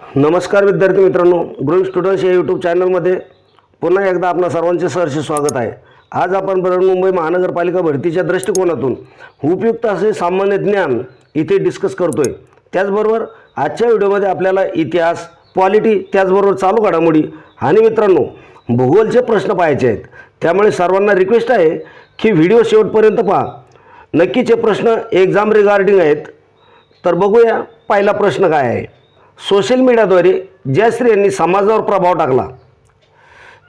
नमस्कार विद्यार्थी मित्रांनो ग्रोइंग स्टुडंट्स या यूट्यूब चॅनलमध्ये पुन्हा एकदा आपणा सर्वांचे सहर्ष स्वागत आहे. आज आपण बृहन्मुंबई महानगरपालिका भरतीच्या दृष्टिकोनातून उपयुक्त असे सामान्य ज्ञान इथे डिस्कस करतोय. त्याचबरोबर आजच्या व्हिडिओमध्ये आपल्याला इतिहास पॉलिटी त्याचबरोबर चालू घडामोडी आणि मित्रांनो भूगोलचे प्रश्न पाहायचे आहेत. त्यामुळे सर्वांना रिक्वेस्ट आहे की व्हिडिओ शेवटपर्यंत पहा. नक्कीचे प्रश्न एक्झाम रिगार्डिंग आहेत. तर बघूया पहिला प्रश्न काय आहे. सोशल मीडियाद्वारे ज्या स्त्रियांनी समाजावर प्रभाव टाकला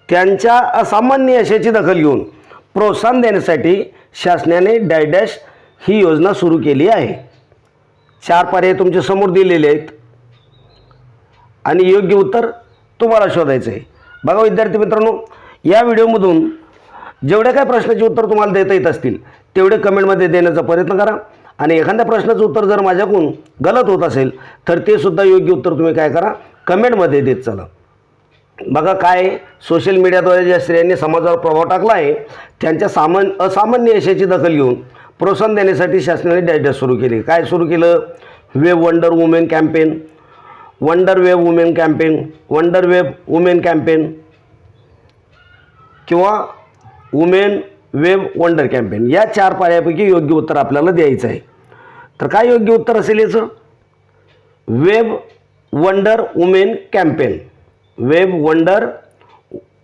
त्यांच्या असामान्य यशाची दखल घेऊन प्रोत्साहन देण्यासाठी शासनाने डायडॅश ही योजना सुरू केली आहे. चार पर्याय तुमच्यासमोर दिलेले आहेत. आणि योग्य उत्तर तुम्हाला शोधायचं आहे. बघा विद्यार्थी मित्रांनो या व्हिडिओमधून जेवढ्या काही प्रश्नाची उत्तर तुम्हाला देता येत असतील तेवढे कमेंटमध्ये देण्याचा प्रयत्न करा. आणि एखाद्या प्रश्नाचं उत्तर जर माझ्याकडून गलत होत असेल तर ते सुद्धा योग्य उत्तर तुम्ही काय करा कमेंटमध्ये देत चला. बघा काय सोशल मीडियाद्वारे ज्या स्त्रियांनी समाजावर प्रभाव टाकला आहे त्यांच्या सामान असामान्य यशाची दखल घेऊन प्रोत्साहन देण्यासाठी शासनाने डायडॅश सुरू केली. काय सुरू केलं? Web wonder women campaign wonder web women campaign wonder web women campaign किंवा वुमेन वेब वंडर कॅम्पेन. या चार पर्यायापैकी योग्य उत्तर आपल्याला द्यायचं आहे. तर काय योग्य उत्तर असेल याचं? Web wonder women campaign. Web wonder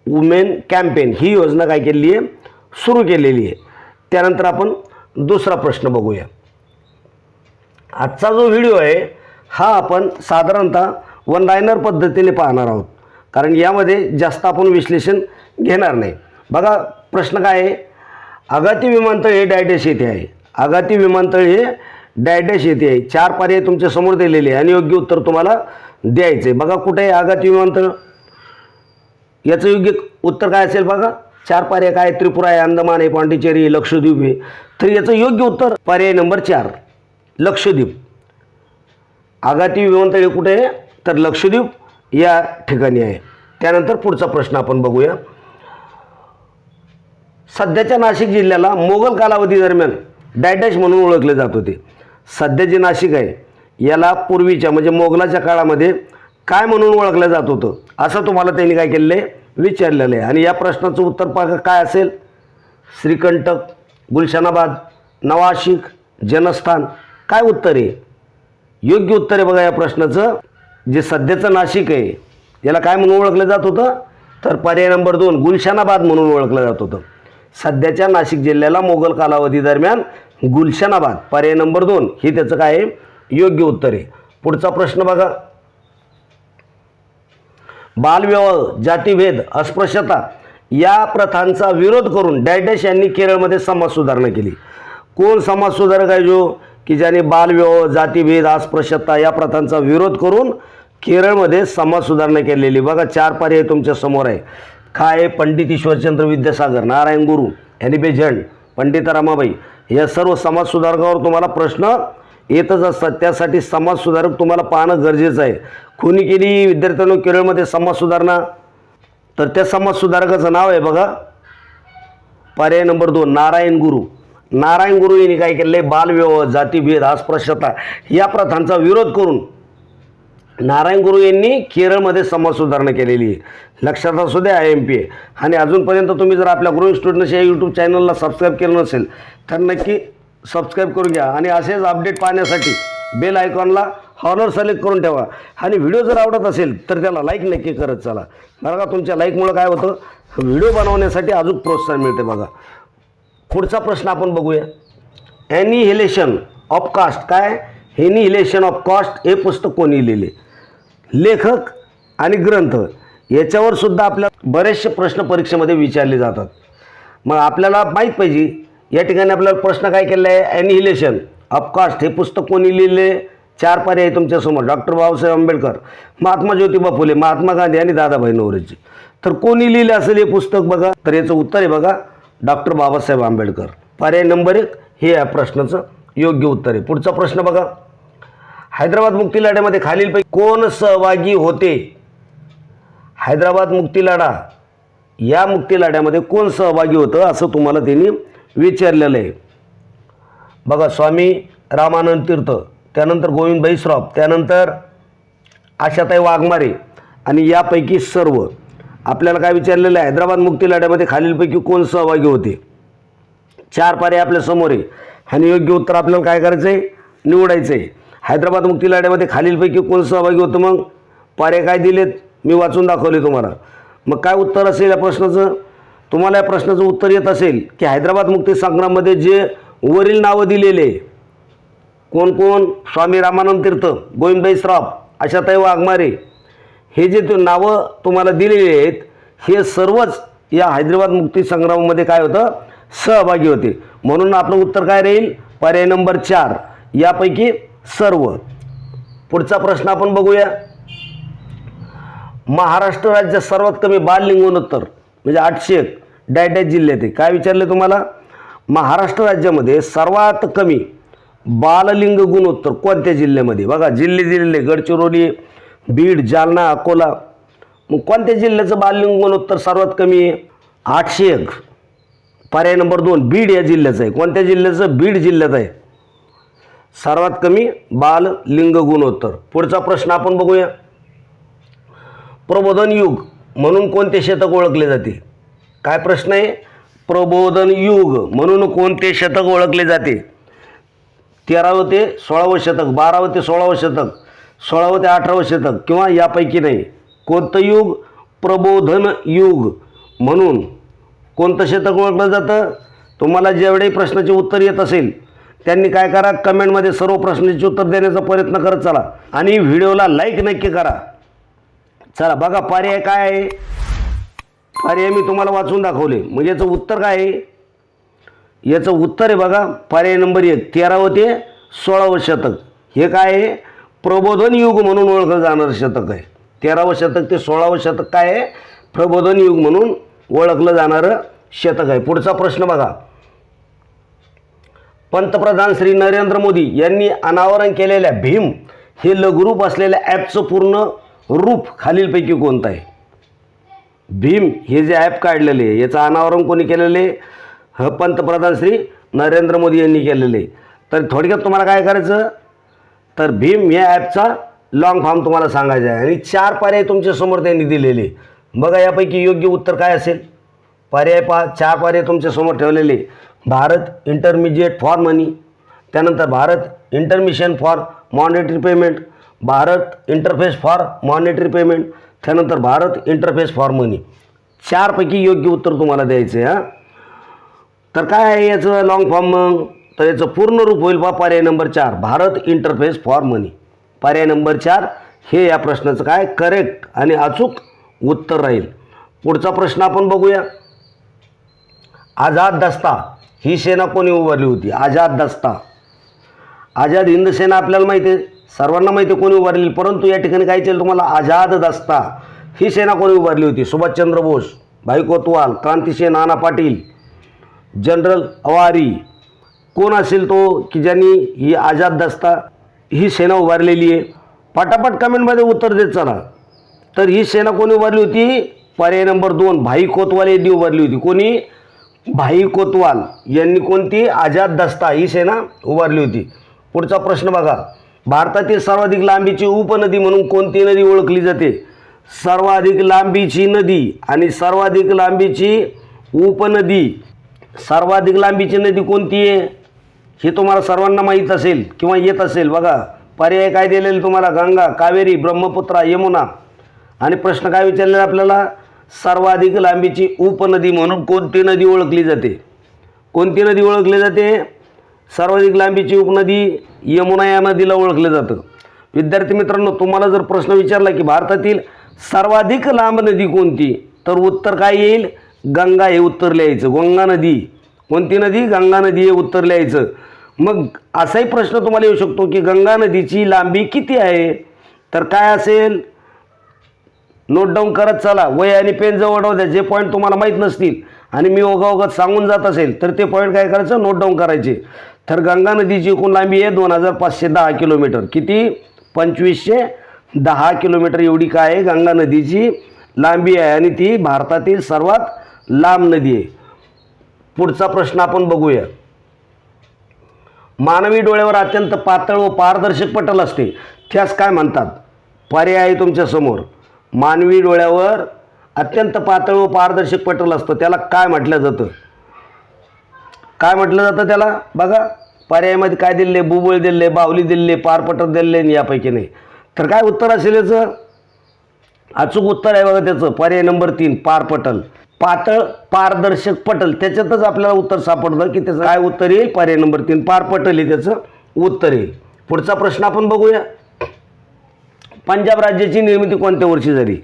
women campaign ही योजना काय केलेली आहे? सुरू केलेली आहे. त्यानंतर आपण दुसरा प्रश्न बघूया. आजचा जो व्हिडिओ आहे हा आपण साधारणतः वन लायनर पद्धतीने पाहणार आहोत. कारण यामध्ये जास्त आपण विश्लेषण घेणार नाही. बघा प्रश्न काय आहे? आगाती विमानतळ हे डायडेश येथे आहे. आगाती विमानतळ हे डायडेश येथे आहे. चार पर्याय तुमच्यासमोर दिलेले आहे आणि योग्य उत्तर तुम्हाला द्यायचं आहे. बघा कुठे आहे आगाती विमानतळ? याचं योग्य उत्तर काय असेल बघा? चार पर्याय काय? त्रिपुरा आहे अंदमान आहे पांडिचेरी लक्षद्वीप आहे. तर याचं योग्य उत्तर पर्याय नंबर चार लक्षद्वीप. आगाती विमानतळ हे कुठे आहे? तर लक्षद्वीप या ठिकाणी आहे. त्यानंतर पुढचा प्रश्न आपण बघूया. सध्याच्या नाशिक जिल्ह्याला मोगल कालावधी दरम्यान डायडॅश म्हणून ओळखले जात होते. सध्या जे नाशिक आहे याला पूर्वीच्या म्हणजे मोगलाच्या काळामध्ये काय म्हणून ओळखलं जात होतं असं तुम्हाला त्यांनी काय केलेलं आहे? विचारलेलं आहे. आणि या प्रश्नाचं उत्तर पाहा काय असेल? श्रीकंठक गुलशनाबाद नवाशिक जनस्थान काय उत्तर आहे? योग्य उत्तर आहे बघा या प्रश्नाचं. जे सध्याचं नाशिक आहे याला काय म्हणून ओळखलं जात होतं? तर पर्याय नंबर दोन गुलशानाबाद म्हणून ओळखलं जात होतं. सध्याच्या नाशिक जिल्ह्याला मोगल कालावधी दरम्यान गुलशनाबाद पर्याय नंबर दोन. हे त्याचं काय आहे? योग्य उत्तर आहे. पुढचा प्रश्न बघा. बालविवाह जातीभेद अस्पृश्यता या प्रथांचा विरोध करून डॅडॅश यांनी केरळमध्ये समाज सुधारणा केली. कोण समाज सुधारक आहे जो? की ज्याने बालविवाह जातीभेद अस्पृश्यता या प्रथांचा विरोध करून केरळमध्ये समाज सुधारणा केलेली. बघा चार पर्याय तुमच्यासमोर आहे. काय आहे? पंडित ईश्वरचंद्र विद्यासागर नारायण गुरु यांनी बेझंड पंडित रमाबाई या सर्व समाजसुधारकावर तुम्हाला प्रश्न येतच असतात. त्यासाठी समाजसुधारक तुम्हाला पाहणं गरजेचं आहे. कोणी केली विद्यार्थ्यांनो केरळमध्ये समाज सुधारणा. तर त्या समाज सुधारकाचं नाव आहे बघा. पर्याय नंबर दोन नारायण गुरु. नारायण गुरु यांनी काय केलं आहे बालविवाह जातीभेद अस्पृश्यता या प्रथांचा विरोध करून नारायण गुरु यांनी केरळमध्ये समाज सुधारणा केलेली आहे. लक्षात असू द्या आय एम पी ए आणि अजूनपर्यंत तुम्ही जर आपल्या ग्रोइंग स्टुडंट्स या यूट्यूब चॅनलला सबस्क्राईब केलं नसेल तर नक्की सबस्क्राईब करून घ्या. आणि असेच अपडेट पाहण्यासाठी बेल आयकॉनला हॉनर सिलेक्ट करून ठेवा. आणि व्हिडिओ जर आवडत असेल तर त्याला लाईक नक्की करत चला. बरं का तुमच्या लाईकमुळं काय होतं? व्हिडिओ बनवण्यासाठी अजून प्रोत्साहन मिळते बघा. पुढचा प्रश्न आपण बघूया. ॲनिहिलेशन ऑफ कास्ट काय? हेनिहिलेशन ऑफ कॉस्ट हे पुस्तक कोणी लिहिले? लेखक आणि ग्रंथ याच्यावर सुद्धा आपल्या बरेचसे प्रश्न परीक्षेमध्ये विचारले जातात. मग आपल्याला माहीत पाहिजे या ठिकाणी आपल्याला प्रश्न काय केलेला आहे? ॲनिहिलेशन अपकास्ट हे पुस्तक कोणी लिहिले? चार पर्याय तुमच्यासमोर डॉक्टर बाबासाहेब आंबेडकर महात्मा ज्योतिबा फुले महात्मा गांधी आणि दादाभाई नवरेजी. तर कोणी लिहिले असेल हे पुस्तक बघा? तर याचं उत्तर आहे बघा डॉक्टर बाबासाहेब आंबेडकर. पर्याय नंबर एक हे या प्रश्नाचं योग्य उत्तर आहे. पुढचा प्रश्न बघा. हैदराबाद मुक्ती लढ्यामध्ये खालीलपैकी कोण सहभागी होते? हैदराबाद मुक्ती लढा या मुक्ती लढ्यामध्ये कोण सहभागी होतं असं तुम्हाला त्यांनी विचारलेलं आहे. बघा स्वामी रामानंद तीर्थ त्यानंतर गोविंद श्रॉफ त्यानंतर आशाताई वाघमारे आणि यापैकी सर्व. आपल्याला काय विचारलेलं आहे? हैदराबाद मुक्ती लढ्यामध्ये खालीलपैकी कोण सहभागी होते? चार पर्याय आपल्यासमोर आहे. आणि योग्य उत्तर आपल्याला काय करायचं आहे निवडायचं आहे हैदराबाद मुक्ती लढ्यामध्ये खालीलपैकी कोण सहभागी होतं मग? पर्याय काय दिलेत? मी वाचून दाखवले तुम्हाला. मग काय उत्तर असेल या प्रश्नाचं? तुम्हाला या प्रश्नाचं उत्तर येत असेल की हैदराबाद मुक्ती संग्राममध्ये जे वरील नावं दिलेले कोण कोण? स्वामी रामानंद तीर्थ गोविंदबाई श्रॉफ आशाताई वाघमारे हे जे ते नावं तुम्हाला दिलेली आहेत हे सर्वच या हैदराबाद मुक्ती संग्रामामध्ये काय होतं? सहभागी होते. म्हणून आपलं उत्तर काय राहील? पर्याय नंबर चार. यापैकी सर्व. पुढचा प्रश्न आपण बघूया. महाराष्ट्र राज्यात सर्वात कमी बाल लिंगोत्तर म्हणजे आठशे एक डायडॅच जिल्ह्यात आहे. काय विचारले तुम्हाला? महाराष्ट्र राज्यामध्ये सर्वात कमी बाललिंग गुणोत्तर कोणत्या जिल्ह्यामध्ये? बघा जिल्हे दिलेले गडचिरोली बीड जालना अकोला. मग कोणत्या जिल्ह्याचं बाललिंग गुणोत्तर सर्वात कमी आहे? आठशे एक. पर्याय नंबर दोन बीड या जिल्ह्याचं आहे. कोणत्या जिल्ह्याचं? बीड जिल्ह्यात आहे. सर्वात कमी बाल लिंग गुणोत्तर. पुढचा प्रश्न आपण बघूया. प्रबोधन युग म्हणून कोणते शतक ओळखले जाते? काय प्रश्न आहे? प्रबोधन युग म्हणून कोणते शतक ओळखले जाते? तेरावं ते सोळावं शतक बारावं ते सोळावं शतक सोळावं ते अठरावं शतक किंवा यापैकी नाही. कोणतं युग? प्रबोधन युग म्हणून कोणतं शतक ओळखलं जातं? तुम्हाला जेवढे प्रश्नाचे उत्तर येत असेल त्यांनी काय करा? कमेंटमध्ये सर्व प्रश्नांची उत्तर देण्याचा प्रयत्न करत चला. आणि व्हिडिओला लाईक नक्की करा. चला बघा पर्याय काय आहे? पर्याय मी तुम्हाला वाचून दाखवले. म्हणजे याचं उत्तर काय आहे? याचं उत्तर आहे बघा पर्याय नंबर एक तेरावं ते सोळावं शतक. हे काय आहे? प्रबोधन युग म्हणून ओळखलं जाणारं शतक आहे. तेरावं शतक ते सोळावं शतक काय आहे? प्रबोधन युग म्हणून ओळखलं जाणारं शतक आहे. पुढचा प्रश्न बघा. पंतप्रधान श्री नरेंद्र मोदी यांनी अनावरण केलेल्या भीम हे लघुरूप असलेल्या ॲपचं पूर्ण रूप खालीलपैकी कोणतं आहे? भीम हे जे ॲप काढलेले आहे याचं अनावरण कोणी केलेले आहे? ह पंतप्रधान श्री नरेंद्र मोदी यांनी केलेले आहे. तर थोडक्यात तुम्हाला काय करायचं? तर भीम या ॲपचा लॉंग फॉर्म तुम्हाला सांगायचा आहे. आणि चार पर्याय तुमच्यासमोर त्यांनी दिलेले बघा यापैकी योग्य उत्तर काय असेल? पर्याय पहा चार पर्याय तुमच्यासमोर ठेवलेले भारत इंटरमिजिएट फॉर मनी त्यानंतर Bharat intermission for monetary payment Bharat interface for monetary payment त्यानंतर भारत इंटरफेस फॉर मनी चारपैकी योग्य उत्तर तुम्हाला द्यायचं आहे हां. तर काय आहे याचं लॉंग फॉर्म मग? तर याचं पूर्ण रूप होईल बा पर्याय नंबर चार भारत इंटरफेस फॉर मनी पर्याय नंबर चार हे या प्रश्नाचं काय? करेक्ट आणि अचूक उत्तर राहील. पुढचा प्रश्न आपण बघूया. आझाद दस्ता. ही सेना कोणी उभारली होती? आझाद दस्ता. आझाद हिंद सेना आपल्याला माहिती आहे. सर्वांना माहिती आहे कोणी उभारली परंतु या ठिकाणी काय केलं तुम्हाला? आझाद दस्ता. ही सेना कोणी उभारली होती? सुभाषचंद्र बोस भाई कोतवाल क्रांतिसिंह नाना पाटील जनरल अवारी. कोण असेल तो की ज्यांनी ही आझाद दस्ता ही सेना उभारलेली आहे? पटापट कमेंटमध्ये उत्तर देत चला. तर ही सेना कोणी उभारली होती? पर्याय नंबर दोन भाई कोतवाल यांनी उभारली होती. कोणी? भाई कोतवाल यांनी कोणती आझाद दस्ता ही सेना उभारली होती? पुढचा प्रश्न बघा. भारतातील सर्वाधिक लांबीची उपनदी म्हणून कोणती नदी ओळखली जाते? सर्वाधिक लांबीची नदी आणि सर्वाधिक लांबीची उपनदी. सर्वाधिक लांबीची नदी कोणती आहे? हे तुम्हाला सर्वांना माहीत असेल किंवा येत असेल. बघा पर्याय काय दिलेले तुम्हाला? गंगा कावेरी ब्रह्मपुत्रा यमुना. आणि प्रश्न काय विचारलेला आपल्याला? सर्वाधिक लांबीची उपनदी म्हणून कोणती नदी ओळखली जाते? कोणती नदी ओळखली जाते? सर्वाधिक लांबीची उपनदी यमुना या नदीला ओळखलं जातं. विद्यार्थी मित्रांनो तुम्हाला जर प्रश्न विचारला की भारतातील सर्वाधिक लांब नदी कोणती? तर उत्तर काय येईल? गंगा हे उत्तर लिहायचं. गंगा नदी. कोणती नदी? गंगा नदी हे उत्तर लिहायचं. मग असाही प्रश्न तुम्हाला येऊ शकतो की गंगा नदीची लांबी किती आहे? तर काय असेल? नोट डाऊन करत चला. वय आणि पेन जवळ राहू द्या. जे पॉईंट तुम्हाला माहीत नसतील आणि मी ओघाओघात सांगून जात असेल तर ते पॉईंट काय करायचं? नोट डाऊन करायचे. तर गंगा नदीची एकूण लांबी आहे दोन हजार पाचशे दहा किलोमीटर. किती? पंचवीसशे दहा किलोमीटर. एवढी काय आहे? गंगा नदीची लांबी आहे आणि ती भारतातील सर्वात लांब नदी आहे. पुढचा प्रश्न आपण बघूया. मानवी डोळ्यावर अत्यंत पातळ व पारदर्शक पटल असते. त्यास काय म्हणतात? पर्याय आहे तुमच्यासमोर. मानवी डोळ्यावर अत्यंत पातळ व पारदर्शक पटल असतं. त्याला काय म्हटलं जातं? काय म्हटलं जातं त्याला? बघा पर्यायामध्ये काय दिले बुबुळ दिले बावली दिले पारपटल दिले आणि यापैकी नाही. तर काय उत्तर असेल याचं? अचूक उत्तर आहे बघा त्याचं. पर्याय नंबर तीन पारपटल. पातळ पारदर्शक पटल. त्याच्यातच आपल्याला उत्तर सापडलं की त्याचं काय उत्तर येईल? पर्याय नंबर तीन पारपटल हे त्याचं उत्तर येईल. पुढचा प्रश्न आपण बघूया. पंजाब राज्याची निर्मिती कोणत्या वर्षी झाली?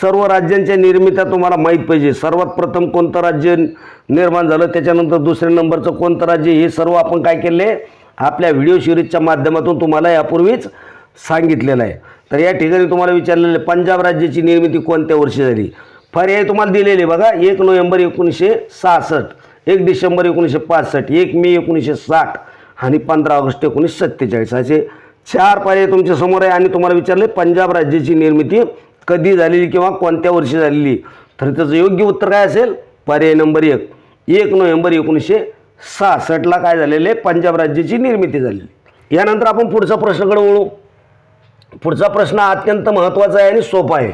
सर्व राज्यांच्या निर्मित्या तुम्हाला माहीत पाहिजे. सर्वात प्रथम कोणतं राज्य निर्माण झालं? त्याच्यानंतर दुसऱ्या नंबरचं कोणतं राज्य? हे सर्व आपण काय केले आपल्या व्हिडिओ सिरीजच्या माध्यमातून तुम्हाला यापूर्वीच सांगितलेलं आहे. तर या ठिकाणी तुम्हाला विचारलेलं आहे, पंजाब राज्याची निर्मिती कोणत्या वर्षी झाली? पर्याय तुम्हाला दिलेले बघा एक नोव्हेंबर एकोणीसशे सहासष्ट एक डिसेंबर एकोणीसशे पासष्ट एक मे एकोणीसशे साठ आणि पंधरा ऑगस्ट एकोणीसशे सत्तेचाळीस. असे चार पर्याय तुमच्यासमोर आहे आणि तुम्हाला विचारले पंजाब राज्याची निर्मिती कधी झालेली किंवा कोणत्या वर्षी झालेली? तर त्याचं योग्य उत्तर काय असेल? पर्याय नंबर एक. एक नोव्हेंबर एकोणीसशे सहासष्टला काय झालेले पंजाब राज्याची निर्मिती झालेली. यानंतर आपण पुढचा प्रश्नाकडे वळू. पुढचा प्रश्न अत्यंत महत्त्वाचा आहे आणि सोपा आहे.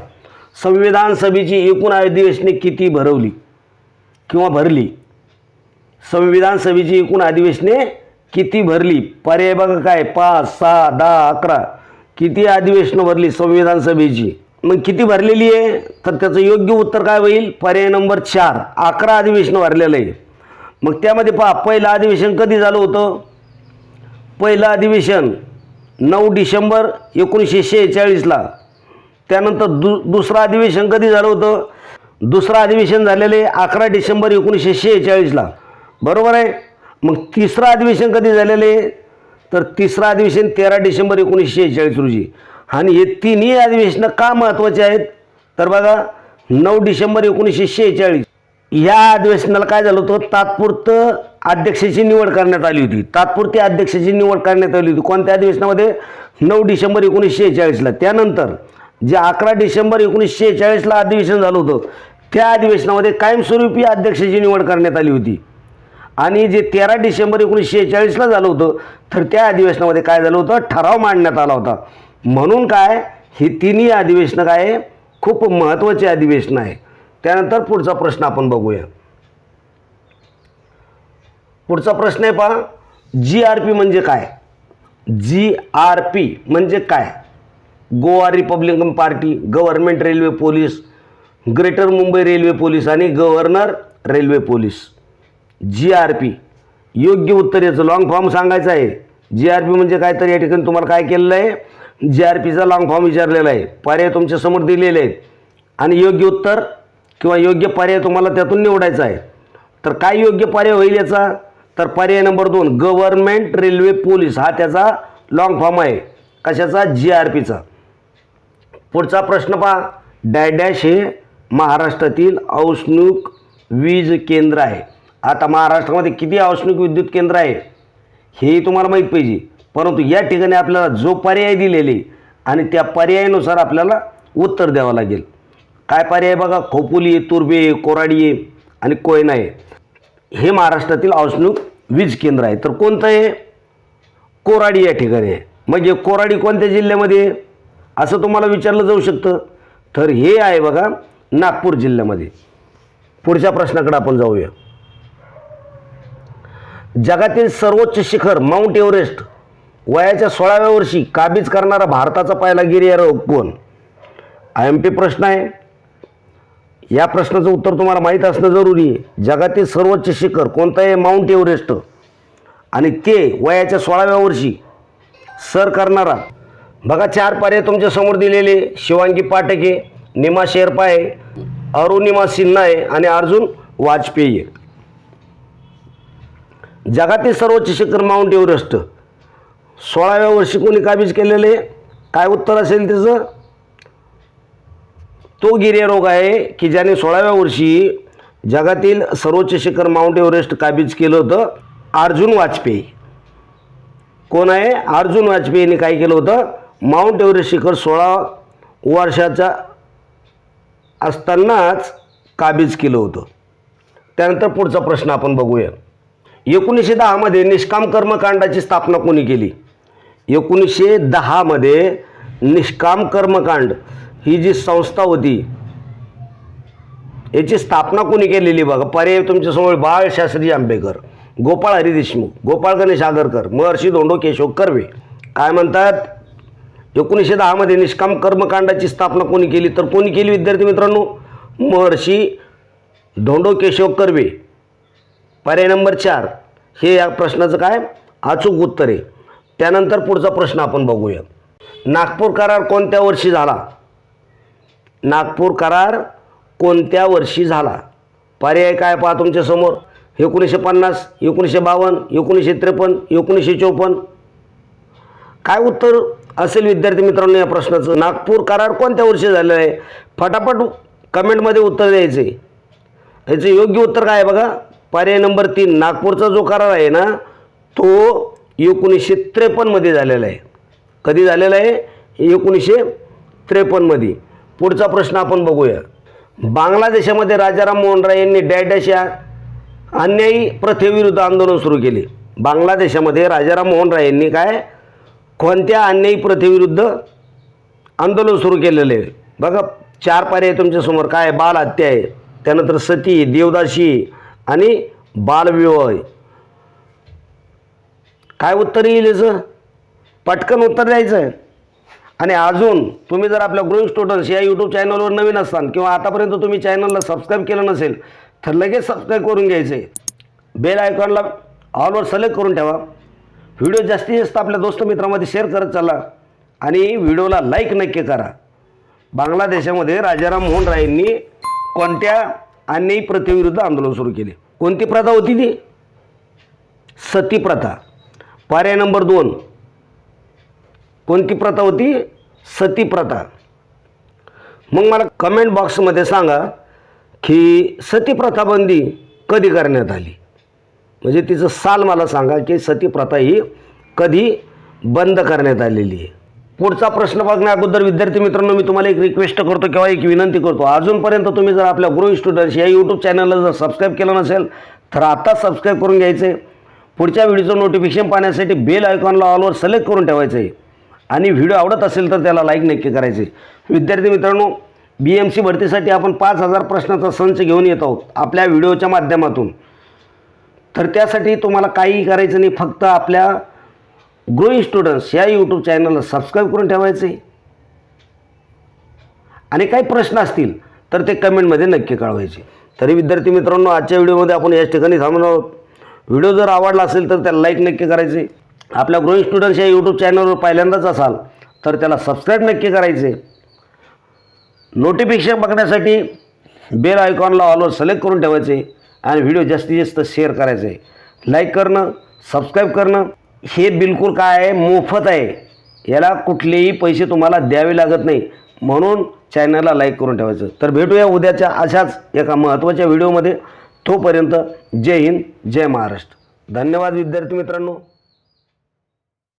संविधान सभेची एकूण अधिवेशने किती भरवली किंवा भरली? संविधान सभेची एकूण अधिवेशने किती भरली? पर्याय बघा काय? पाच सहा दहा अकरा. किती अधिवेशनं भरली संविधान सभेची? मग किती भरलेली आहे? तर त्याचं योग्य उत्तर काय होईल? पर्याय नंबर चार. अकरा अधिवेशनं भरलेलं आहे. मग त्यामध्ये पहा पहिलं अधिवेशन कधी झालं होतं? पहिलं अधिवेशन नऊ डिसेंबर एकोणीसशे शेहेचाळीसला. त्यानंतर दु दुसरं अधिवेशन कधी झालं होतं? दुसरं अधिवेशन झालेलं आहे अकरा डिसेंबर एकोणीसशे शेहेचाळीसला. बरोबर आहे? मग तिसरं अधिवेशन कधी झालेले तर तिसरं अधिवेशन तेरा डिसेंबर एकोणीसशे शेहेचाळीस रोजी. आणि हे तिन्ही अधिवेशनं का महत्त्वाचे आहेत? तर बघा नऊ डिसेंबर एकोणीसशे शेहेचाळीस या अधिवेशनाला काय झालं होतं? तात्पुरतं अध्यक्षाची निवड करण्यात आली होती. तात्पुरती अध्यक्षाची निवड करण्यात आली होती. कोणत्या अधिवेशनामध्ये? नऊ डिसेंबर एकोणीसशे शेहेचाळीसला त्यानंतर जे अकरा डिसेंबर एकोणीसशे शेहेचाळीसला अधिवेशन झालं होतं त्या अधिवेशनामध्ये कायमस्वरूपी अध्यक्षाची निवड करण्यात आली होती. आणि जे तेरा डिसेंबर एकोणीसशे शेहेचाळीसला झालं होतं तर त्या अधिवेशनामध्ये काय झालं होतं? ठराव मांडण्यात आला होता. म्हणून काय? ही तिन्ही अधिवेशनं काय? आहे? खूप महत्त्वाची अधिवेशनं आहे. त्यानंतर पुढचा प्रश्न आपण बघूया. पुढचा प्रश्न आहे पहा. जी आर पी म्हणजे काय? जी आर पी म्हणजे काय? Goa Republican Party government railway police greater Mumbai railway police आणि governor railway police G R P योग्य उत्तर याचं लॉंग फॉर्म सांगायचं आहे. जी आर पी म्हणजे काय तर या ठिकाणी तुम्हाला काय केलेलं आहे? जी आर पीचा लॉंग फॉर्म विचारलेला आहे. पर्याय तुमच्यासमोर दिलेले आहेत. आणि योग्य उत्तर किंवा योग्य पर्याय तुम्हाला त्यातून निवडायचा आहे. तर काय योग्य पर्याय होईल याचा? तर पर्याय नंबर दोन गव्हर्नमेंट रेल्वे पोलीस हा त्याचा लॉंग फॉर्म आहे. कशाचा? जी आर पीचा पुढचा प्रश्न पहा. डॅडॅश हे महाराष्ट्रातील औष्णिक वीज केंद्र आहे. आता महाराष्ट्रामध्ये किती औष्णिक विद्युत केंद्र आहे हेही तुम्हाला माहीत पाहिजे. परंतु या ठिकाणी आपल्याला जो पर्याय दिलेले आणि त्या पर्यायानुसार आपल्याला उत्तर द्यावं लागेल. काय पर्याय बघा खोपुली तुर्बे आहे कोराडी आहे आणि कोयना आहे. हे महाराष्ट्रातील औष्णिक वीज केंद्र आहे. तर कोणतं आहे? कोराडी या ठिकाणी आहे. म्हणजे कोराडी कोणत्या जिल्ह्यामध्ये असं तुम्हाला विचारलं जाऊ शकतं. तर हे आहे बघा नागपूर जिल्ह्यामध्ये. पुढच्या प्रश्नाकडे आपण जाऊया. जगातील सर्वोच्च शिखर माउंट एव्हरेस्ट. वयाच्या सोळाव्या वर्षी काबीज करणारा भारताचा पहिला गिर्यारोहक कोण? आय एम पी प्रश्न आहे. या प्रश्नाचं उत्तर तुम्हाला माहीत असणं जरुरी आहे. जगातील सर्वोच्च शिखर कोणतं आहे? Mount Everest. आणि ते वयाच्या सोळाव्या वर्षी सर करणारा. बघा चार पर्याय तुमच्यासमोर दिलेले. शिवांगी पाटके निमा शेरपा आहे अरुणिमा सिन्हा आहे आणि अर्जुन वाजपेयी आहे. जगातील सर्वोच्च शिखर माउंट एव्हरेस्ट. सोळाव्या वर्षी कोणी काबीज केलेले? काय उत्तर असेल त्याचं? तो गिर्यारोग आहे की ज्याने सोळाव्या वर्षी जगातील सर्वोच्च शिखर माउंट एव्हरेस्ट काबीज केलं होतं? अर्जुन वाजपेयी. कोण आहे? अर्जुन वाजपेयीने काय केलं होतं? माउंट एव्हरेस्ट शिखर सोळा वर्षाचा असतानाच काबीज केलं होतं. त्यानंतर पुढचा प्रश्न आपण बघूया. एकोणीसशे दहामध्ये निष्काम कर्मकांडाची स्थापना कोणी केली? एकोणीसशे दहामध्ये निष्काम कर्मकांड ही जी संस्था होती याची स्थापना कोणी केलेली बघा. पर्याय तुमच्यासमोर बाळशास्त्री आंबेकर गोपाळ हरी देशमुख गोपाळ गणेश आगरकर महर्षी धोंडो केशव कर्वे. काय म्हणतात? एकोणीसशे दहामध्ये निष्काम कर्मकांडाची स्थापना कोणी केली? तर कोणी केली विद्यार्थी मित्रांनो? महर्षी धोंडो केशव कर्वे. पर्याय नंबर चार. हे या प्रश्नाचं काय? अचूक उत्तर आहे. त्यानंतर पुढचा प्रश्न आपण बघूया. नागपूर करार कोणत्या वर्षी झाला? नागपूर करार कोणत्या वर्षी झाला? पर्याय काय पहा तुमच्यासमोर एकोणीसशे पन्नास एकोणीसशे बावन्न एकोणीसशे त्रेपन्न एकोणीसशे चौपन्न. काय उत्तर असेल विद्यार्थी मित्रांनो या प्रश्नाचं? नागपूर करार कोणत्या वर्षी झालेला आहे? फटाफट कमेंटमध्ये उत्तर द्यायचे. याचं योग्य उत्तर काय आहे बघा? पर्याय नंबर तीन नागपूरचा जो करार आहे ना तो एकोणीसशे त्रेपन्नमध्ये झालेला आहे. कधी झालेला आहे? एकोणीसशे त्रेपन्नमध्ये पुढचा प्रश्न आपण बघूया. बांगलादेशामध्ये राजाराम मोहन राय यांनी डॅडॅश या अन्यायी प्रथेविरुद्ध आंदोलन सुरू केले. बांगलादेशामध्ये राजाराम मोहन राय यांनी काय? कोणत्या अन्यायी प्रथेविरुद्ध आंदोलन सुरू केलेलं आहे? बघा चार पर्याय तुमच्यासमोर काय बाल हत्या आहे. त्यानंतर सती देवदाशी आणि बालविवाह. काय उत्तर येईल याचं? पटकन उत्तर द्यायचं आहे. आणि अजून तुम्ही जर आपल्या ग्रोईंग स्टुडंट्स या यूट्यूब चॅनलवर नवीन असाल किंवा आतापर्यंत तुम्ही चॅनलला सबस्क्राईब केलं नसेल तर लगेच सबस्क्राईब करून घ्यायचं. आहे बेल आयकॉनला ऑलवर सिलेक्ट करून ठेवा. व्हिडिओ जास्तीत जास्त आपल्या दोस्तमित्रामध्ये शेअर करत चला आणि व्हिडिओला लाईक नक्की करा. बांगलादेशामध्ये राजाराम मोहन रायांनी कोणत्या अन्यायी प्रतिविरुद्ध आंदोलन सुरू केले? कोणती प्रथा होती ती? सती प्रथा. पर्याय नंबर दोन. कोणती प्रथा होती? सती प्रथा. मग मला कमेंट बॉक्समध्ये सांगा की सती प्रथा बंदी कधी करण्यात आली? म्हणजे तिचं साल मला सांगा की सती प्रथा ही कधी बंद करण्यात आलेली आहे. पुढचा प्रश्न बघण्या अगोदर विद्यार्थी मित्रांनो मी तुम्हाला एक रिक्वेस्ट करतो किंवा एक विनंती करतो. अजूनपर्यंत तुम्ही जर आपल्या ग्रो स्टुडंट्स या यूट्यूब चॅनलला जर सबस्क्राईब केलं नसेल तर आत्ताच सबस्क्राईब करून घ्यायचं. आहे पुढच्या व्हिडिओचं नोटिफिकेशन पाहण्यासाठी बेल आयकॉनला ऑलवर सिलेक्ट करून ठेवायचं. आहे आणि व्हिडिओ आवडत असेल तर त्याला लाईक नक्की करायचे. विद्यार्थी मित्रांनो बी एम सी भरतीसाठी आपण पाच हजार प्रश्नाचा संच घेऊन येत आहोत आपल्या व्हिडिओच्या माध्यमातून. तर त्यासाठी तुम्हाला काहीही करायचं नाही फक्त आपल्या ग्रोईंग स्टुडंट्स या यूट्यूब चॅनलला सबस्क्राईब करून ठेवायचे. आणि काही प्रश्न असतील तर ते कमेंटमध्ये नक्की कळवायचे. तरी विद्यार्थी मित्रांनो आजच्या व्हिडिओमध्ये आपण याच ठिकाणी थांबणार आहोत. व्हिडिओ जर आवडला असेल तर त्याला लाईक नक्की करायचे. आपल्या ग्रोईंग स्टुडंट्स या यूट्यूब चॅनलवर पहिल्यांदाच असाल तर त्याला सबस्क्राईब नक्की करायचे. नोटिफिकेशन बघण्यासाठी बेल आयकॉनला ऑलवर सिलेक्ट करून ठेवायचे. आणि व्हिडिओ जास्तीत जास्त शेअर करायचे. लाईक करणं सबस्क्राईब करणं हे बिलकुल काय आहे मोफत आहे. याला कुठलेही पैसे तुम्हाला द्यावे लागत नाही. म्हणून चॅनलला लाईक करून ठेवायचं. तर भेटूया उद्याच्या अशाच एका महत्त्वाच्या व्हिडिओमध्ये. तोपर्यंत जय हिंद जय महाराष्ट्र. धन्यवाद विद्यार्थी मित्रांनो.